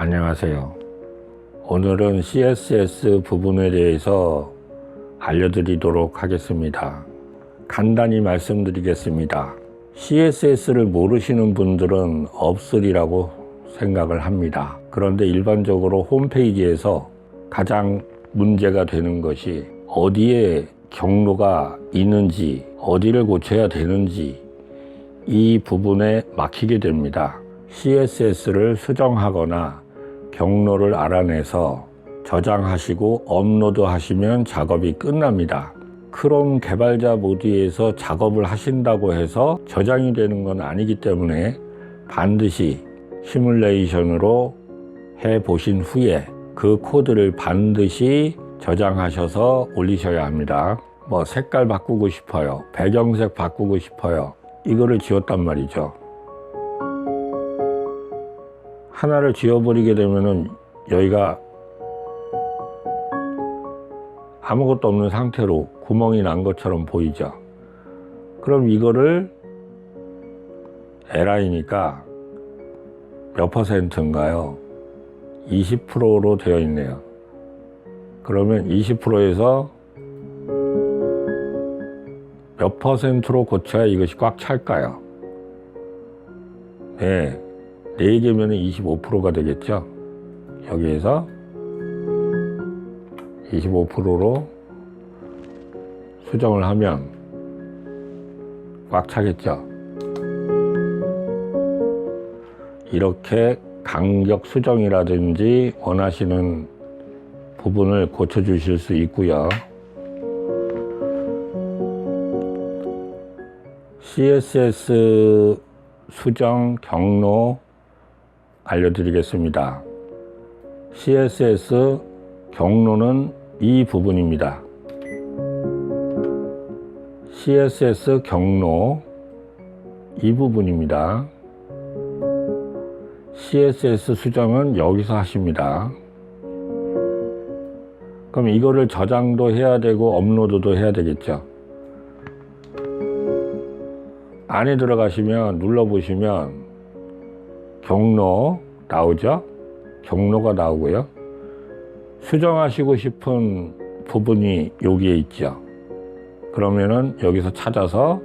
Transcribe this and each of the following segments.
안녕하세요. 오늘은 CSS 부분에 대해서 알려드리도록 하겠습니다. 간단히 말씀드리겠습니다. CSS를 모르시는 분들은 없으리라고 생각을 합니다. 그런데 일반적으로 홈페이지에서 가장 문제가 되는 것이 어디에 경로가 있는지, 어디를 고쳐야 되는지 이 부분에 막히게 됩니다. CSS를 수정하거나 경로를 알아내서 저장하시고 업로드 하시면 작업이 끝납니다. 크롬 개발자 모드에서 작업을 하신다고 해서 저장이 되는 건 아니기 때문에 반드시 시뮬레이션으로 해 보신 후에 그 코드를 반드시 저장하셔서 올리셔야 합니다. 뭐 색깔 바꾸고 싶어요. 배경색 바꾸고 싶어요. 이거를 지웠단 말이죠. 하나를 지워버리게 되면은 여기가 아무것도 없는 상태로 구멍이 난 것처럼 보이죠. 그럼 이거를 LI니까 몇 퍼센트인가요? 20%로 되어 있네요. 그러면 20%에서 몇 퍼센트로 고쳐야 이것이 꽉 찰까요? 네. 4개면 25%가 되겠죠? 여기에서 25%로 수정을 하면 꽉 차겠죠? 이렇게 간격 수정이라든지 원하시는 부분을 고쳐 주실 수 있고요. CSS 수정 경로 알려드리겠습니다. CSS 경로는 이 부분입니다. CSS 경로 이 부분입니다. CSS 수정은 여기서 하십니다. 그럼 이거를 저장도 해야 되고 업로드도 해야 되겠죠. 안에 들어가시면 눌러보시면 경로 나오죠? 경로가 나오고요. 수정하시고 싶은 부분이 여기에 있죠. 그러면은 여기서 찾아서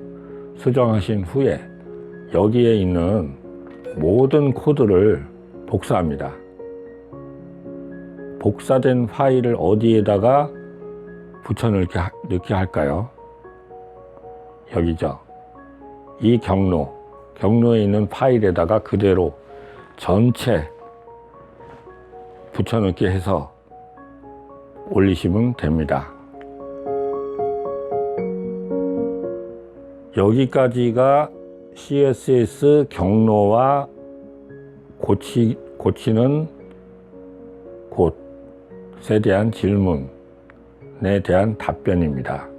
수정하신 후에 여기에 있는 모든 코드를 복사합니다. 복사된 파일을 어디에다가 붙여넣기 할까요? 여기죠. 이 경로, 경로에 있는 파일에다가 그대로 전체 붙여넣기 해서 올리시면 됩니다. 여기까지가 CSS 경로와 고치, 고치는 곳에 대한 질문에 대한 답변입니다.